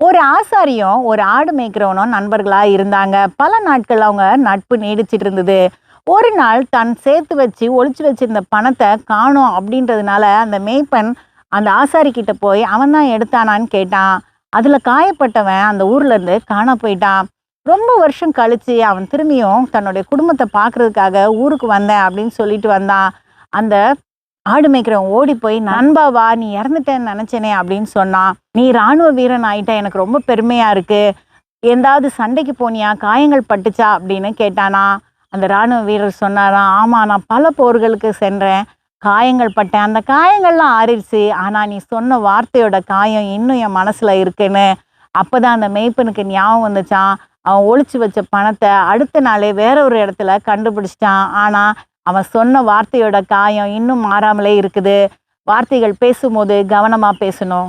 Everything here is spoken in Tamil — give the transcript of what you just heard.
ஒரு ஆசாரியும் ஒரு ஆடு மேய்க்கிறவனும் நண்பர்களாக இருந்தாங்க. பல நாட்கள் அவங்க நட்பு நீடிச்சிட்டு இருந்தது. ஒரு நாள் தன் சேர்த்து வச்சு ஒழிச்சு வச்சிருந்த பணத்தை காணோம் அப்படின்றதுனால அந்த மேய்ப்பன் அந்த ஆசாரி கிட்ட போய் அவன் தான் எடுத்தானான்னு கேட்டான். அதில் காயப்பட்டவன் அந்த ஊர்லேருந்து காண போயிட்டான். ரொம்ப வருஷம் கழித்து அவன் திரும்பியும் தன்னுடைய குடும்பத்தை பார்க்கறதுக்காக ஊருக்கு வந்தேன் அப்படின்னு சொல்லிட்டு வந்தான். அந்த ஆடு மேய்க்கிறவன் ஓடி போய் நண்பா வா நீ இறந்துட்டேன்னு நினச்சேனே அப்படின்னு சொன்னான் நீ ராணுவ வீரன் ஆயிட்ட எனக்கு ரொம்ப பெருமையாக இருக்குது எந்தாவது சண்டைக்கு போனியா? காயங்கள் பட்டுச்சா? அப்படின்னு கேட்டானா. அந்த ராணுவ வீரர் சொன்னாராம் ஆமா நான் பல போர்களுக்கு சென்றேன். காயங்கள் பட்டேன். அந்த காயங்கள்லாம் ஆறிடுச்சு. ஆனால் நீ சொன்ன வார்த்தையோட காயம் இன்னும் என் மனசில் இருக்குன்னு. அப்பதான் அந்த மேய்ப்பனுக்கு ஞாபகம் வந்துச்சான். அவன் ஒழிச்சு வச்ச பணத்தை அடுத்த நாளே வேற ஒரு இடத்துல கண்டுபிடிச்சிட்டான். ஆனால் அவன் சொன்ன வார்த்தையோட காயம் இன்னும் மாறாமலே இருக்குது. வார்த்தைகள் பேசும்போது கவனமாக பேசணும்.